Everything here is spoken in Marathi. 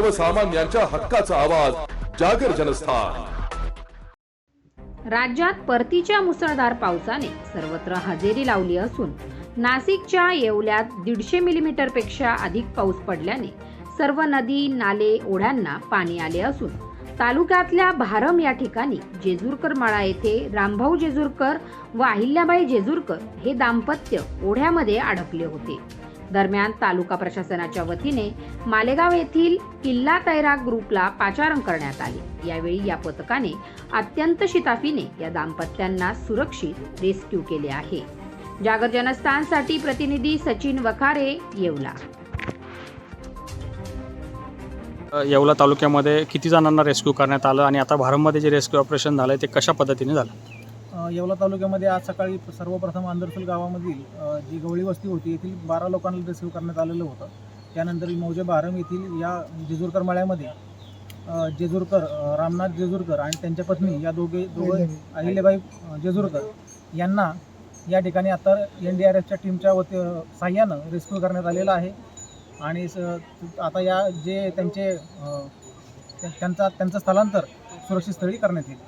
सर्वसामान्यांच्या हक्काचा आवाज जागर जनस्थान. राज्यात परतीच्या मुसळधार पावसाने सर्वत्र हजेरी लावली असून नाशिकच्या येवल्यात दीडशे मिलीमीटरपेक्षा अधिक पाऊस पडल्याने सर्व नदी नाले ओढ्यांना पाणी आले असून तालुक्यातल्या भारम या ठिकाणी जेजूरकर माळा येथे रामभाऊ जेजूरकर व अहिल्याबाई जेजूरकर हे दाम्पत्य ओढ्यामध्ये अडकले होते. दरम्यान तालुका प्रशासनाच्या वतीने मालेगाव येथील किल्ला तैराक ग्रुपला पाचारण करण्यात आले. यावेळी या पथकाने अत्यंत शिताफीने या दाम्पत्यांना सुरक्षित रेस्क्यू केले आहे. जागर जनस्थानसाठी प्रतिनिधी सचिन वखारे येवला. येवला तालुक्यामध्ये किती जणांना रेस्क्यू करण्यात आलं आणि आता भारममध्ये जे रेस्क्यू ऑपरेशन झालं ते कशा पद्धतीने झालं? येवला तालुक्यामध्ये आज सकाळी सर्वप्रथम आंदरफुल गावामधील जी गवळी वस्ती होती येथील बारा लोकांना रिसिव्ह करण्यात आलेलं होतं. त्यानंतर मौजे बारम येथील या जेजूरकर मळ्यामध्ये जेजूरकर रामनाथ जेजूरकर आणि त्यांच्या पत्नी या दोघे दोघे अहिल्याबाई जेजूरकर यांना या ठिकाणी आता एन डी आर एफच्या टीमच्या वती साह्यानं रेस्क्यू करण्यात आलेलं आहे. आणि स- आता या जे त्यांचे त्यांचा त्यांचं स्थलांतर सुरक्षित स्थळी करण्यात येईल.